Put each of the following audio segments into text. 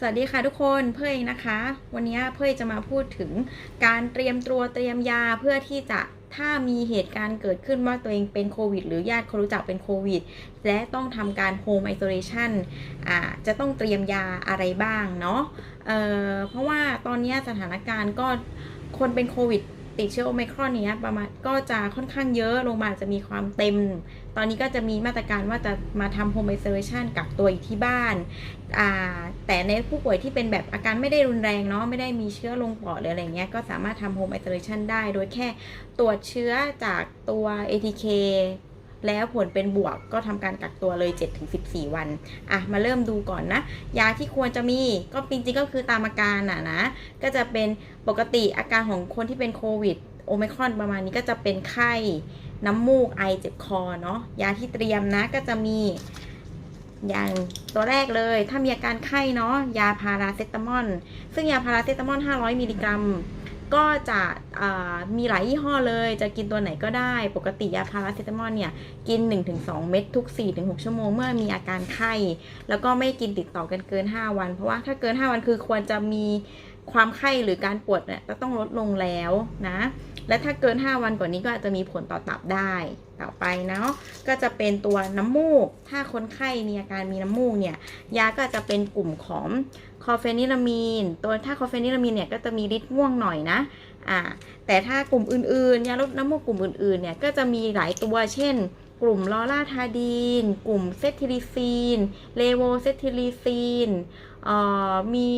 สวัสดีค่ะทุกคนเพื่อเองนะคะ วันนี้เพื่อจะมาพูดถึงการเตรียมตัวเตรียมยาเพื่อที่จะถ้ามีเหตุการณ์เกิดขึ้นว่าตัวเองเป็นโควิด หรือญาติคนรู้จักเป็นโควิด และต้องทำการโฮมไอโซเลชันจะต้องเตรียมยาอะไรบ้างเนาะเเพราะว่าตอนนี้สถานการณ์ก็คนเป็นโควิด ติดเชื้อโอไมครอนเนี้ยประมาณก็จะค่อนข้างเยอะโรงพยาบาลจะมีความเต็ม ตอนนี้ก็จะมีมาตรการว่าจะมาทำโฮมไอโซเลชันกักตัวอยู่ที่บ้านแต่ในผู้ป่วยที่เป็นแบบอาการไม่ได้รุนแรงเนาะไม่ได้มีเชื้อลงปอดหรืออะไรเงี้ยก็สามารถทำโฮมไอโซเลชันได้โดยแค่ตรวจเชื้อจากตัว ATK แล้วผลเป็นบวกก็ทำการกักตัวเลย 7-14 วัน อะ มาเริ่มดูก่อนนะ ยาที่ควรจะมีก็จริงๆก็คือตามอาการน่ะนะ ก็จะเป็นปกติอาการของคนที่เป็นโควิดโอไมครอนประมาณนี้ก็จะเป็นไข้ น้ำมูกไอเจ็บคอเนาะยาที่เตรียมนะก็จะมีอย่างตัวแรกเลย ถ้ามีอาการไข้เนาะยาพาราเซตามอลซึ่งยาพาราเซตามอล500 มิลลิกรัม ก็จะมีหลายยี่ห้อเลย จะกินตัวไหนก็ได้ ปกติยาพาราเซตามอลเนี่ย กิน 1-2 เม็ดทุก 4-6 ชั่วโมงเมื่อมีอาการไข้ แล้วก็ไม่กินติดต่อกันเกิน 5 วัน เพราะว่าถ้าเกิน 5 วันคือควรจะมีความไข้หรือการปวดเนี่ยจะต้องลดลงแล้วนะ และถ้าเกิน 5 วันกว่านี้ก็อาจจะมีผลต่อตับได้ต่อไปเนาะก็จะเป็นตัวน้ำมูก ถ้าคนไข้มีอาการมีน้ำมูกเนี่ยยาก็จะเป็นกลุ่มของคอเฟนิลามีน ตัวถ้าคอเฟนิลามีนเนี่ยก็จะมีฤทธิ์ง่วงหน่อยนะอ่าแต่ถ้ากลุ่มอื่นๆยาลดน้ำมูกกลุ่มอื่นๆเนี่ยก็จะมีหลายตัวเช่นกลุ่มลอราทาดีน กลุ่มเซทิลิซีน เลโวเซทิลิซีนเอ่อมี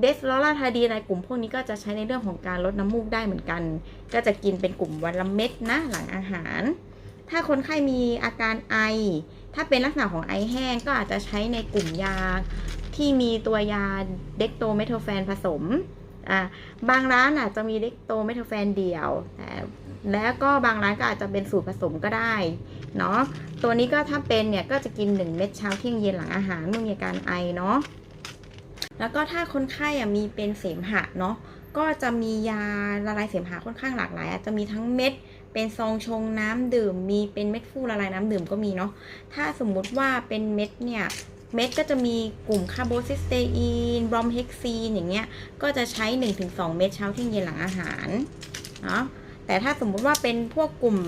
เดสลอราทาดีในกลุ่มพวกนี้ก็จะใช้ในเรื่องของการลดน้ำมูกได้เหมือนกัน ก็จะกินเป็นกลุ่มวันละเม็ดนะหลังอาหาร ถ้าคนไข้มีอาการไอ ถ้าเป็นลักษณะของไอแห้งก็อาจจะใช้ในกลุ่มยาที่มีตัวยาเด็กโตเมโทแฟนผสมบางร้านอาจจะมีเด็กโตเมโทแฟนเดี่ยวแต่แล้วก็บางร้านก็อาจจะเป็นสูตรผสมก็ได้เนาะ ตัวนี้ก็ถ้าเป็นเนี่ยก็จะกิน 1 เม็ดเช้าเที่ยงเย็นหลังอาหารเมื่อมีอาการไอเนาะ แล้วก็ถ้าคนไข้อะมีเป็นเสมหะเนาะก็จะมียาละลายเสมหะค่อนข้างหลากหลายอาจจะมีทั้งเม็ด เป็นซองชงน้ำดื่ม มีเป็นเม็ดฟูละลายน้ำดื่มก็มีเนาะถ้าสมมุติว่าเป็นเม็ดเนี่ยเม็ดก็จะมีกลุ่มคาร์โบซิสเตอีน บรอมเฮกซีนอย่างเงี้ยก็จะใช้ 1-2 เม็ดเช้าเที่ยงเย็นหลังอาหารเนาะแต่ถ้าสมมุติว่าเป็นพวกกลุ่ม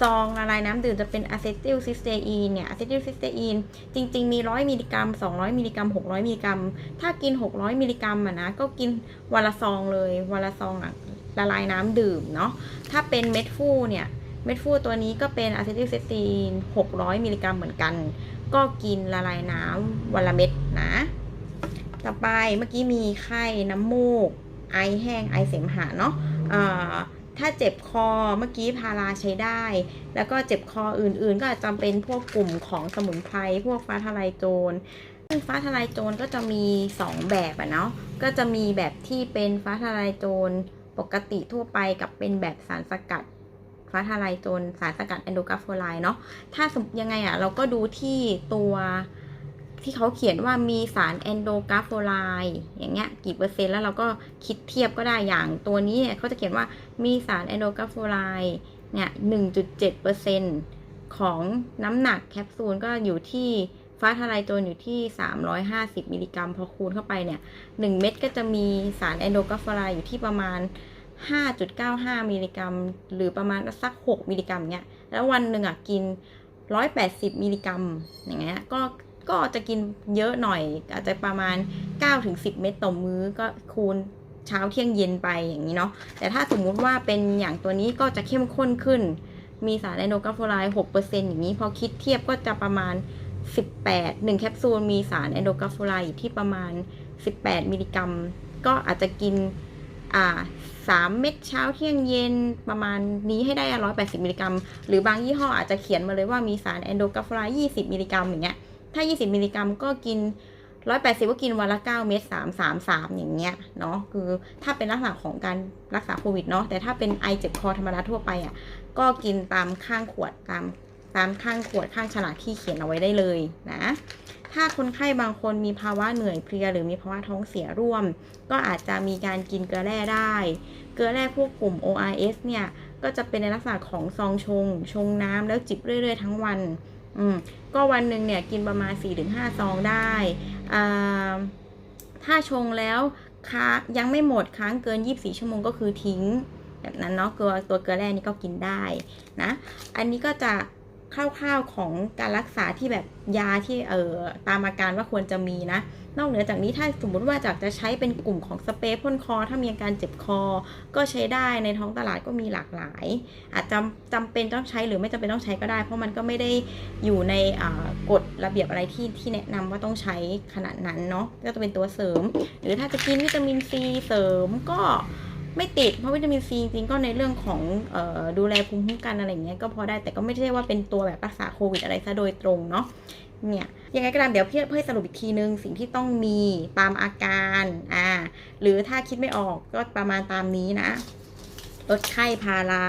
ซองละลายน้ำดื่มจะเป็นอะเซติลซิสเตอีนเนี่ยอะเซติลซิสเตอีนจริง ๆ มี 100 มิลลิกรัม 200 มิลลิกรัม 600 มิลลิกรัม ถ้ากิน 600 มิลลิกรัมอะนะ ก็กินวันละซองเลย วันละซองละลายน้ำดื่มเนาะ ถ้าเป็นเม็ดฟูเนี่ย เม็ดฟูตัวนี้ก็เป็นอะเซติลซิสเตอีน600 มิลลิกรัมเหมือนกัน ก็กินละลายน้ำวันละเม็ดนะ ต่อไปเมื่อกี้มีไข้น้ำมูก ไอแห้ง ไอเสมหะเนาะ ถ้าเจ็บคอเมื่อกี้พาราใช้ได้ แล้วก็เจ็บคออื่นๆ ก็จจะเป็นพวกกลุ่มของสมุนไพรพวกฟ้าทลายโจรซึ่งฟ้าทลายโจรก็จะมี 2 แบบอะเนาะก็จะมีแบบที่เป็นฟ้าทลายโจรปกติทั่วไปกับเป็นแบบสารสกัดฟ้าทลายโจรสารสกัดแอนโดกาโฟไลเนาะถ้ายังไงอะเราก็ดูที่ตัว ที่เขาเขียนว่ามีสารแอนโดกราโฟไลอย่างเงี้ยกี่เปอร์เซ็นต์แล้วเราก็คิดเทียบก็ได้อย่างตัวนี้เนี่ยเขาจะเขียนว่ามีสารแอนโดกราโฟไลเนี่ย1.7%ของน้ำหนักแคปซูลก็อยู่ที่ฟ้าทลายโจรอยู่ที่ 350 มิลลิกรัม พอคูณเข้าไปเนี่ย1เม็ดก็จะมีสารแอนโดกราโฟไลอยู่ที่ประมาณ 5.95 มิลลิกรัม หรือประมาณสัก 6 มิลลิกรัมเนี่ยแล้ววันหนึ่งอะกิน 180 มิลลิกรัมอย่างเงี้ยก็ ก็จะกินเยอะหน่อย อาจจะประมาณ 9-10 เม็ดต่อมื้อก็คูณเช้าเที่ยงเย็นไปอย่างนี้เนาะแต่ถ้าสมมุติว่าเป็นอย่างตัวนี้ก็จะเข้มข้นขึ้น มีสารแอนโดกราโฟไลด์6%อย่างนี้พอคิดเทียบก็จะประมาณ 18 1 แคปซูลมีสารแอนโดกราฟไลด์อยที่ประมาณ 18 มิลลิกรัม ก็อาจจะกินอ่าสามเม็ดเช้าเที่ยงเย็นประมาณนี้ให้ได้ร้อยแปดสิบมิลลิกรัม หรือบางยี่ห้ออาจจะเขียนมาเลยว่ามีสารแอนโดกราฟไลยี่สิบมิลลิกรัมอย่างเงี้ย ถ้ายี่สิบมิลลิกรัมก็กินร้อยแปดสิบก็กินวันละเก้าเม็ดสามสามสามอย่างเงี้ยเนาะคือถ้าเป็นลักษณะของการรักษาโควิดเนาะแต่ถ้าเป็นไอเจ็บคอธรรมดาทั่วไปอะก็กินตามข้างขวดตามตามข้างขวดข้างฉลากที่เขียนเอาไว้ได้เลยนะ ถ้าคนไข้บางคนมีภาวะเหนื่อยเพลียหรือมีภาวะท้องเสียร่วม ก็อาจจะมีการกินเกลือแร่ได้ เกลือแร่พวกกลุ่ม ORS เนี่ย ก็จะเป็นในลักษณะของซองชง ชงน้ำแล้วจิบเรื่อย ๆ ทั้งวัน อืมก็วันหนึ่งเนี่ยกินประมาณ 4-5 ซองได้อ่าถ้าชงแล้วค้างยังไม่หมดค้างเกิน 24 ชั่วโมงก็คือทิ้งแบบนั้นเนาะเกลือตัวเกลือแร่นี่ก็กินได้นะ อันนี้ก็จะ คร่าวๆของการรักษาที่แบบยาที่เอ่อตามอาการว่าควรจะมีนะ นอกเหนือจากนี้ถ้าสมมติว่าจากจะใช้เป็นกลุ่มของสเปรย์พ่นคอ ถ้ามีอาการเจ็บคอ ก็ใช้ได้ในท้องตลาดก็มีหลากหลาย อาจจะจำเป็นต้องใช้หรือไม่จำเป็นต้องใช้ก็ได้ เพราะมันก็ไม่ได้อยู่ในกฎระเบียบอะไรที่ที่แนะนำว่าต้องใช้ขนาดนั้นเนาะก็จะเป็นตัวเสริม หรือถ้าจะกินวิตามินซีเสริมก็ ไม่ติด เพราะวิตามินซีจริงก็ในเรื่องของออดูแลภูมิคุ้มกันอะไรเงี้ยก็พอได้แต่ก็ไม่ใช่ว่าเป็นตัวแบบรักษาโควิดอะไรซะโดยตรงเนาะเนี่ยยังไงก็ตามเดี๋ยวเพื่อเพื่อสรุปอีกทีนึง สิ่งที่ต้องมีตามอาการอ่าหรือถ้าคิดไม่ออกก็ประมาณตามนี้นะลดไข้พารา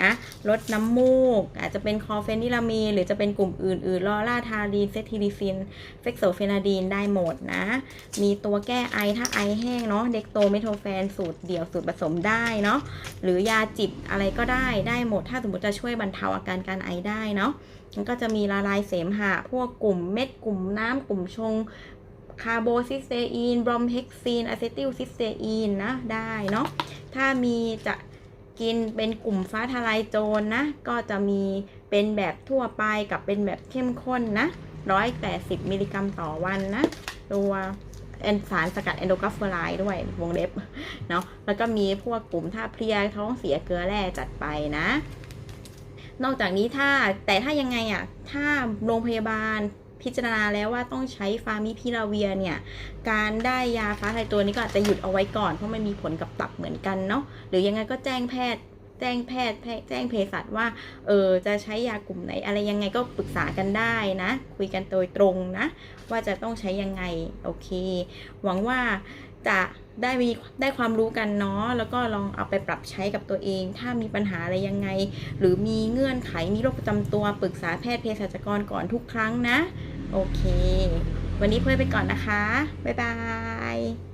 นะลดน้ำมูก อาจจะเป็นคอเฟนิลามีหรือจะเป็นกลุ่มอื่นๆลอราทารีนเซทิลิซิน เฟกโซเฟนาดีนได้หมดนะ มีตัวแก้ไอถ้าไอแห้งเนาะเด็กโตเมโทแฟนสูตรเดี่ยวสูตรผสมได้เนาะหรือยาจิบอะไรก็ได้ได้หมด ถ้าสมมติจะช่วยบรรเทาอาการการไอได้เนาะมันก็จะมีละลายเสมหะ พวกกลุ่มเม็ดกลุ่มน้ำกลุ่มชงคาร์โบซิสเตอีน บรอมเฮกซีนอะเซติลซิสเตอีนนะ ได้เนาะ ถ้ามีจะ กินเป็นกลุ่มฟ้าทลายโจรนะ ก็จะมีเป็นแบบทั่วไปกับเป็นแบบเข้มข้นนะ180มิลลิกรัมต่อวันนะ ตัวแอนสารสกัดแอนโดกราฟอไรด์ด้วยวงเล็บเนาะแล้วก็มีพวกกลุ่มถ้าเพลียท้องเสียเกลือแร่จัดไปนะ นอกจากนี้ถ้าแต่ถ้ายังไงอะ่ะ ถ้าโรงพยาบาล พิจารณาแล้วว่าต้องใช้ฟาร์มิพิลาเวียเนี่ย การได้ยาฟ้าทลายตัวนี้ก็อาจจะหยุดเอาไว้ก่อน เพราะมันมีผลกับตับเหมือนกันเนาะหรือยังไงก็แจ้งแพทย์แจ้งแพทย์แจ้งเภสัชว่าเออจะใช้ยากลุ่มไหน อะไรยังไงก็ปรึกษากันได้นะ คุยกันโดยตรงนะ ว่าจะต้องใช้ยังไงโอเค หวังว่าจะได้มีได้ความรู้กันเนาะแล้วก็ลองเอาไปปรับใช้กับตัวเอง ถ้ามีปัญหาอะไรยังไง หรือมีเงื่อนไขมีโรคประจำตัวปรึกษาแพทย์เภสัชกรก่อนทุกครั้งนะ โอเค วันนี้เพื่อนไปก่อนนะคะ บ๊ายบาย